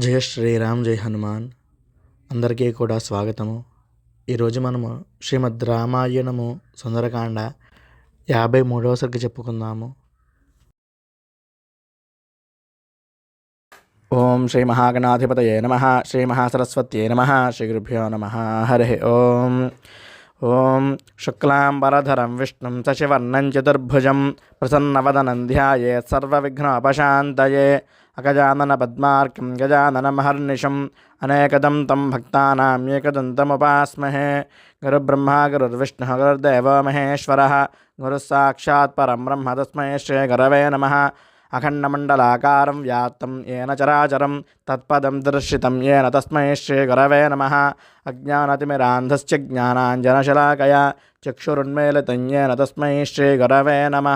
జయ శ్రీరామ్ జై హనుమాన్. అందరికీ కూడా స్వాగతము. ఈరోజు మనము శ్రీమద్ రామాయణము సుందరకాండ యాభై మూడవ సరికి చెప్పుకుందాము. ఓం శ్రీ మహాగణాధిపతయే నమ. శ్రీ మహాసరస్వత్యే నమ. శ్రీ గురుభ్యో నమ. హరి ఓం. ఓం శుక్లాంబరధరం విష్ణుం సశివర్ణం చతుర్భుజం ప్రసన్నవదనం ధ్యాయే సర్వవిఘ్నోపశాంతయే అగజానన పద్మార్కం గజాననమహర్నిశం అనేకదం తం భక్తానాం ఏకదంతముపాస్మహే గురుబ్రహ్మ గురుర్విష్ణుः గురుర్దేవో మహేశ్వరः. గురుः పరం బ్రహ్మ తస్మై శ్రీ గురవే నమ. అఖండమండలాకారం వ్యాప్తం ఏన చరాచరం తత్పదం దర్శితం ఏన తస్మై శ్రీ గురవే నమ. అజ్ఞానతిమిరాంధస్య జ్ఞానాంజనశలాకయ చక్షురున్మేలితం ఏన తస్మై శ్రీ గురవే నమ.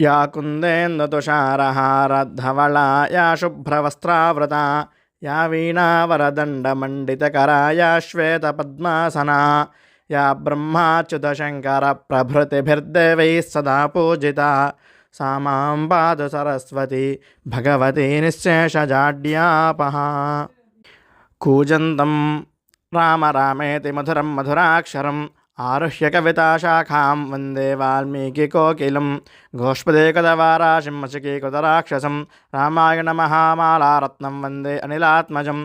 యా కుందేందుషారహారధవళా యా శుభ్రవస్త్రావృతా యా వీణావరదండమండితకరా యా శ్వేతపద్మాసనా యా బ్రహ్మాచ్యుతశంకర ప్రభృతిభిర్దేవైः సదా పూజిత సా మాం పాదు సరస్వతి భగవతి నిశ్శేషజాడ్యాపహ. కూజంతం రామ రామేతి మధురం మధురాక్షరం आरुह्य कविताशाखां वंदे वाल्मीकिकोकिलं गोष्पदेकदवाराशिं मशिकीकृतराक्षसं रामायणमहामालारत्नं वंदे अनिलात्मजं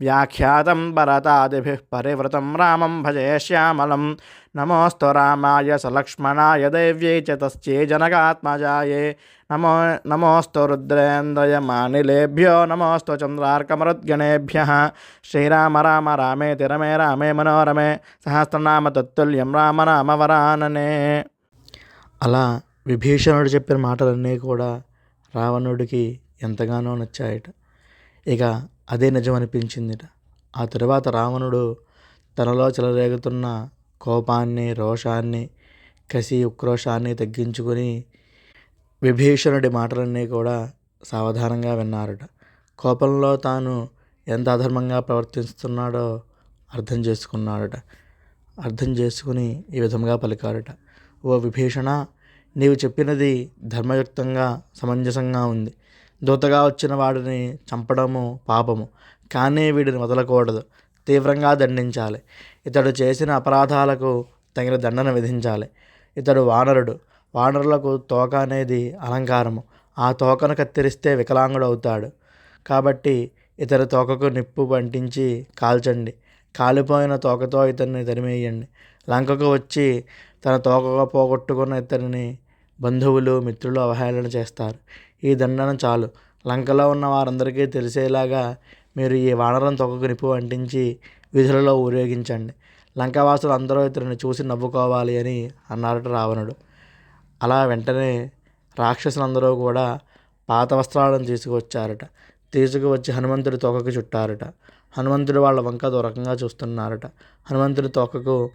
వ్యాఖ్యాతం భరతాది పరివృతం రామం భజే శ్యామలం. నమోస్తు రామాయ సలక్ష్మణాయ దైవ్యై చ తస్చే జనకాత్మజాయే. నమో నమోస్తు రుద్రేంద్రయమానిలేభ్యో నమోస్తు చంద్రార్కమరుద్గణేభ్య. శ్రీరామ రామ రామే తిరమే రామే మనోరమే. సహస్రనామ తత్తుల్యం రామ రామ వరాననే. అలా విభీషణుడు చెప్పిన మాటలన్నీ కూడా రావణుడికి ఎంతగానో నచ్చాయట. ఇక అదే నిజం అనిపించిందిట ఆ తరువాత రావణుడు తనలో చెలరేగుతున్న కోపాన్ని రోషాన్ని కసి ఉక్రోషాన్ని తగ్గించుకొని విభీషణుడి మాటలన్నీ కూడా సావధానంగా విన్నారట. కోపంలో తాను ఎంత అధర్మంగా ప్రవర్తిస్తున్నాడో అర్థం చేసుకున్నాడట. అర్థం చేసుకుని ఈ విధంగా పలికాడట. ఓ విభీషణ నీవు చెప్పినది ధర్మయుక్తంగా సమంజసంగా ఉంది. దూతగా వచ్చిన వాడిని చంపడము పాపము కానీ వీడిని వదలకూడదు. తీవ్రంగా దండించాలి. ఇతడు చేసిన అపరాధాలకు తగిన దండన విధించాలి. ఇతడు వానరుడు. వానరులకు తోక అనేది అలంకారము. ఆ తోకను కత్తిరిస్తే వికలాంగుడు అవుతాడు. కాబట్టి ఇతర తోకకు నిప్పు పంటించి కాల్చండి. కాలిపోయిన తోకతో ఇతన్ని తరిమేయండి. లంకకు వచ్చి తన తోకగా పోగొట్టుకున్న ఇతనిని బంధువులు మిత్రులు అవహేళన చేస్తారు. ఈ దండన చాలు. లంకలో ఉన్న వారందరికీ తెలిసేలాగా మీరు ఈ వానరం తొక్కకు నిప్పు అంటించి వీధులలో ఊరేగించండి. లంకవాసులు అందరూ ఇతరుని చూసి నవ్వుకోవాలి అని అన్నారట రావణుడు. అలా వెంటనే రాక్షసులందరూ కూడా పాత వస్త్రాలను తీసుకువచ్చారట. తీసుకువచ్చి హనుమంతుడి తోకకు చుట్టారట. హనుమంతుడు వాళ్ళ వంక దూరకంగా చూస్తున్నారట. హనుమంతుడి తోకకు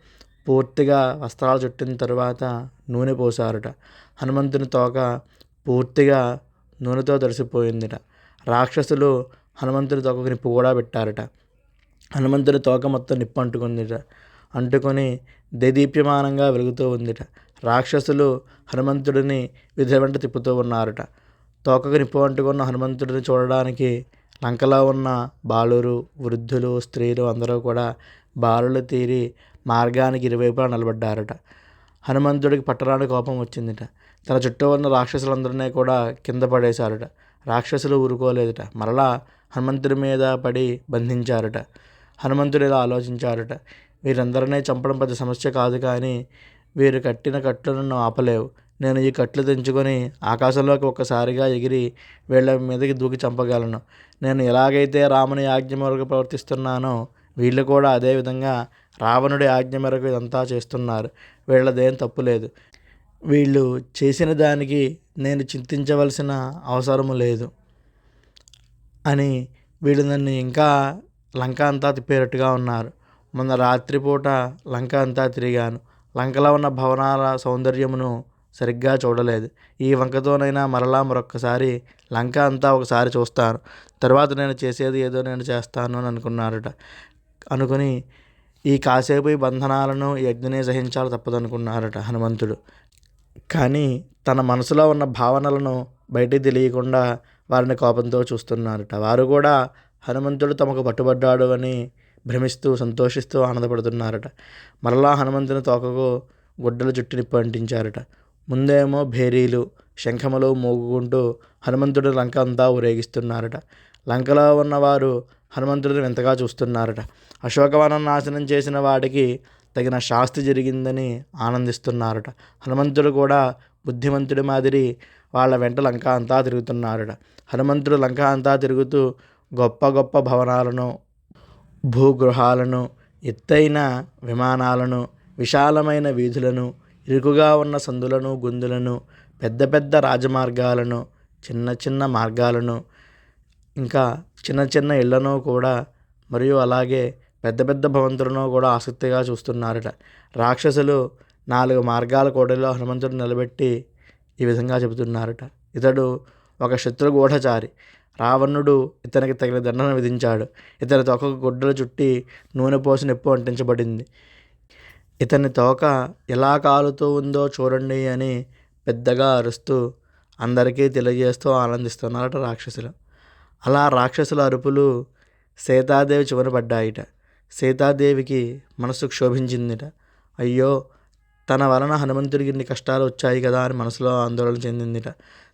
పూర్తిగా వస్త్రాలు చుట్టిన తరువాత నూనె పోసారట. హనుమంతుని తోక పూర్తిగా నూనెతో తడిసిపోయిందిట. రాక్షసులు హనుమంతుడి తోకకు నిప్పు కూడా పెట్టారట. హనుమంతుడి తోక మొత్తం నిప్పు అంటుకుందిట అంటుకొని దేదీప్యమానంగా వెలుగుతూ ఉందిట. రాక్షసులు హనుమంతుడిని విధి వెంట తిప్పుతూ ఉన్నారట. తోకకు నిప్పు అంటుకున్న హనుమంతుడిని చూడడానికి లంకలో ఉన్న బాలురు వృద్ధులు స్త్రీలు అందరూ కూడా బాలులు తీరి మార్గానికి ఇరువైపులా నిలబడ్డారట. హనుమంతుడికి పట్టరాని కోపం వచ్చిందిట. తన చుట్టూ ఉన్న రాక్షసులందరినీ కూడా కింద పడేశారట. రాక్షసులు ఊరుకోలేదుట. మరలా హనుమంతుడి మీద పడి బంధించారట. హనుమంతుడు ఇలా ఆలోచించారట. వీరందరినీ చంపడం పెద్ద సమస్య కాదు కానీ వీరు కట్టిన కట్లు నన్ను ఆపలేవు. నేను ఈ కట్లు తెంచుకొని ఆకాశంలోకి ఒక్కసారిగా ఎగిరి వీళ్ళ మీదకి దూకి చంపగలను. నేను ఎలాగైతే రాముని ఆజ్ఞ మేరకు ప్రవర్తిస్తున్నానో వీళ్ళు కూడా అదేవిధంగా రావణుడి ఆజ్ఞ మేరకు ఇదంతా చేస్తున్నారు. వీళ్ళదేం తప్పు లేదు వీళ్ళు చేసిన దానికి నేను చింతించవలసిన అవసరము లేదు అని వీళ్ళు నన్ను ఇంకా లంక అంతా తిప్పేటట్టుగా ఉన్నారు. మొన్న రాత్రిపూట లంక అంతా తిరిగాను. లంకలో ఉన్న భవనాల సౌందర్యమును సరిగ్గా చూడలేదు. ఈ వంకతోనైనా మరలా మరొక్కసారి లంక అంతా ఒకసారి చూస్తాను. తర్వాత నేను చేసేది ఏదో నేను చేస్తాను అని అనుకున్నారట. అనుకుని ఈ కాసేపు ఈ బంధనాలను యజ్ఞనే సహించాలి తప్పదనుకున్నారట హనుమంతుడు. కానీ తన మనసులో ఉన్న భావనలను బయటికి తెలియకుండా వారిని కోపంతో చూస్తున్నారట. వారు కూడా హనుమంతుడు తమకు పట్టుబడ్డాడు అని భ్రమిస్తూ సంతోషిస్తూ ఆనందపడుతున్నారట. మరలా హనుమంతుని తోకకు గుడ్డల జుట్టుని నిప్పు అంటించారట ముందేమో భేరీలు శంఖములు మోగుకుంటూ హనుమంతుడు లంక అంతా ఊరేగిస్తున్నారట. లంకలో ఉన్నవారు హనుమంతుడిని వింతగా చూస్తున్నారట. అశోకవనం నాశనం చేసిన వాడికి తగిన శాస్తి జరిగిందని ఆనందిస్తున్నారట. హనుమంతుడు కూడా బుద్ధిమంతుడి మాదిరి వాళ్ళ వెంట లంక అంతా తిరుగుతున్నారట. హనుమంతుడు లంక అంతా తిరుగుతూ గొప్ప గొప్ప భవనాలను భూగృహాలను ఎత్తైన విమానాలను విశాలమైన వీధులను ఇరుకుగా ఉన్న సందులను గుందులను పెద్ద పెద్ద రాజమార్గాలను చిన్న చిన్న మార్గాలను ఇంకా చిన్న చిన్న ఇళ్ళను కూడా మరియు అలాగే పెద్ద పెద్ద భవంతులను కూడా ఆసక్తిగా చూస్తున్నారట. రాక్షసులు నాలుగు మార్గాల కోటలో హనుమంతుడు నిలబెట్టి ఈ విధంగా చెబుతున్నారట. ఇతడు ఒక శత్రు గూఢచారి రావణుడు ఇతనికి తగిన దండన విధించాడు. ఇతని తోకకు గుడ్డలు చుట్టి నూనె పోసి నొప్పి అంటించబడింది. ఇతని తోక ఎలా కాలుతూ ఉందో చూడండి అని పెద్దగా అరుస్తూ అందరికీ తెలియజేస్తూ ఆనందిస్తున్నారట రాక్షసులు. అలా రాక్షసుల అరుపులు సీతాదేవి చివరి పడ్డాయిట. సీతాదేవికి మనసు క్షోభించిందిట. అయ్యో తన వలన హనుమంతుడికి ఇన్ని కష్టాలు వచ్చాయి కదా అని మనసులో ఆందోళన చెందిందిట.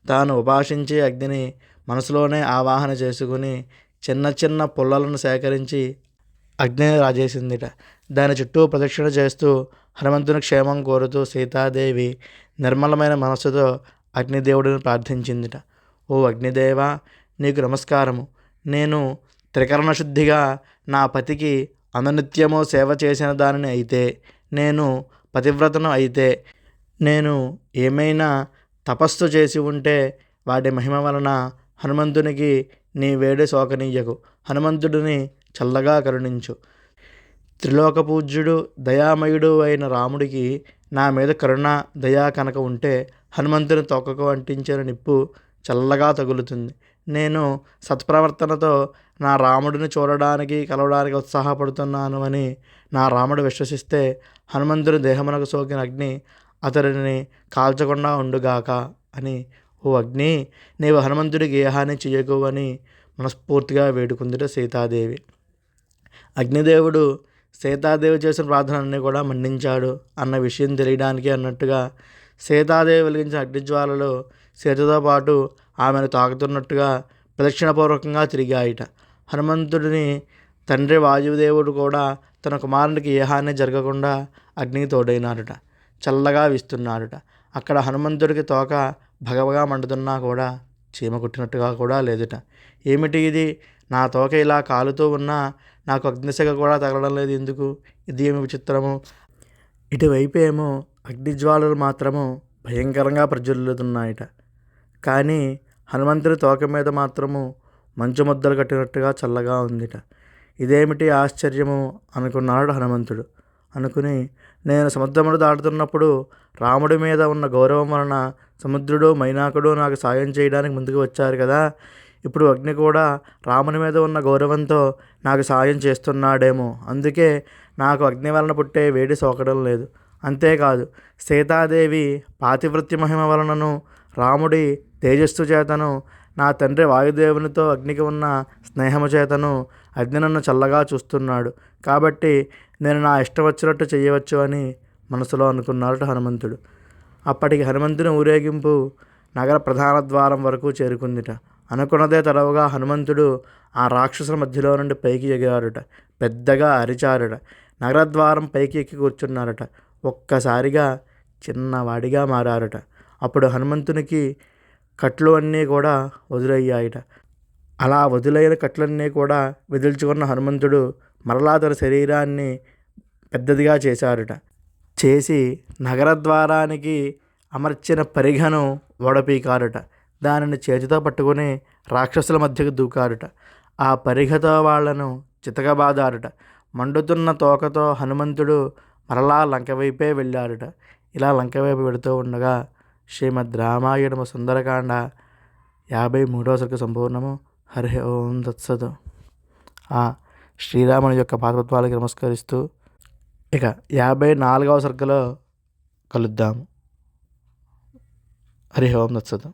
తాను ఉపాసించే అగ్నిని మనసులోనే ఆవాహన చేసుకుని చిన్న చిన్న పుల్లలను సేకరించి అగ్నిని రాజేసిందిట. దాని చుట్టూ ప్రదక్షిణ చేస్తూ హనుమంతుని క్షేమం కోరుతూ సీతాదేవి నిర్మలమైన మనస్సుతో అగ్నిదేవుడిని ప్రార్థించిందిట. ఓ అగ్నిదేవ నీకు నమస్కారము. నేను త్రికరణ శుద్ధిగా నా పతికి అనునిత్యము సేవ చేసిన దానిని అయితే నేను పతివ్రతను అయితే నేను ఏమైనా తపస్సు చేసి ఉంటే వాటి మహిమ వలన హనుమంతునికి నీ వేడి శోకనీయకు. హనుమంతుడిని చల్లగా కరుణించు. త్రిలోక పూజ్యుడు దయామయుడు అయిన రాముడికి నా మీద కరుణ దయా కనుక ఉంటే హనుమంతుని తొక్కకు అంటించిన నిప్పు చల్లగా తగులుతుంది. నేను సత్ప్రవర్తనతో నా రాముడిని చూడడానికి కలవడానికి ఉత్సాహపడుతున్నాను అని నా రాముడు విశ్వసిస్తే హనుమంతుని దేహమునకు సోకిన అగ్ని అతడిని కాల్చకుండా ఉండుగాక అని ఓ అగ్ని నీవు హనుమంతుడికి ఏ హాని చేయకు అని మనస్ఫూర్తిగా వేడుకుందిట సీతాదేవి. అగ్నిదేవుడు సీతాదేవి చేసిన ప్రార్థనలన్నీ కూడా మన్నించాడు అన్న విషయం తెలియడానికి అన్నట్టుగా సీతాదేవి వెలిగించిన అగ్నిజ్వాలలు సీతతో పాటు ఆమెను తాకుతున్నట్టుగా ప్రదక్షిణపూర్వకంగా తిరిగాయిట. హనుమంతుడిని తండ్రి వాయుదేవుడు కూడా తన కుమారునికి ఏ హాని జరగకుండా అగ్నికి తోడైనాడుట చల్లగా విస్తున్నాడుట అక్కడ హనుమంతుడికి తోక భగవగా మండుతున్నా కూడా చీమ కుట్టినట్టుగా కూడా లేదుట. ఏమిటి ఇది? నా తోక ఇలా కాలుతూ ఉన్నా నాకు అగ్నిశగ కూడా తగలడం లేదు ఎందుకు? ఇది ఏమి విచిత్రము? ఇటువైపు ఏమో అగ్నిజ్వాలలు మాత్రము భయంకరంగా ప్రజ్వలుతున్నాయట కానీ హనుమంతుడి తోక మీద మాత్రము మంచు ముద్దలు కట్టినట్టుగా చల్లగా ఉందిట. ఇదేమిటి ఆశ్చర్యము? అనుకున్నాడు హనుమంతుడు. అనుకుని నేను సముద్రమును దాటుతున్నప్పుడు రాముడి మీద ఉన్న గౌరవం వలన సముద్రుడు మైనాకుడు నాకు సాయం చేయడానికి ముందుకు వచ్చారు కదా. ఇప్పుడు అగ్ని కూడా రాముని మీద ఉన్న గౌరవంతో నాకు సాయం చేస్తున్నాడేమో. అందుకే నాకు అగ్ని వలన పుట్టే వేడి సోకడం లేదు. అంతేకాదు సీతాదేవి పాతివృత్య మహిమ వలనను రాముడి తేజస్సు చేతను నా తండ్రి వాయుదేవునితో అగ్నికి ఉన్న స్నేహము చేతను అగ్ని నన్ను చల్లగా చూస్తున్నాడు. కాబట్టి నేను నా ఇష్టం వచ్చినట్టు చేయవచ్చు అని మనసులో అనుకున్నాడు హనుమంతుడు. అప్పటికి హనుమంతుని ఊరేగింపు నగర ప్రధాన ద్వారం వరకు చేరుకుందిట. అనుకున్నదే తడవుగా హనుమంతుడు ఆ రాక్షసుల మధ్యలో నుండి పైకి ఎగిరాడుట పెద్దగా అరిచారుట. నగరద్వారం పైకి ఎక్కి కూర్చున్నారట. ఒక్కసారిగా చిన్నవాడిగా మారారట. అప్పుడు హనుమంతునికి కట్లు అన్నీ కూడా వదిలయ్యాయిట. అలా వదిలైన కట్లన్నీ కూడా విదిల్చుకున్న హనుమంతుడు మరలా తన శరీరాన్ని పెద్దదిగా చేశారట. చేసి నగరద్వారానికి అమర్చిన పరిఘను ఓడపీకారుట. దానిని చేతితో పట్టుకుని రాక్షసుల మధ్యకు దూకారుట. ఆ పరిఘతో వాళ్ళను చితకబాదారుట. మండుతున్న తోకతో హనుమంతుడు మరలా లంక వైపే వెళ్ళారుట. ఇలా లంక వైపు వెళుతూ ఉండగా శ్రీమద్ రామాయణము సుందరకాండ యాభై మూడవ సరికి సంపూర్ణము. హరి ఓం దత్సదు ఆ శ్రీరాముని యొక్క పాతృత్వాలకి నమస్కరిస్తూ ఇక యాభై నాలుగవ సరుకులో కలుద్దాము హరి ఓం దత్సదు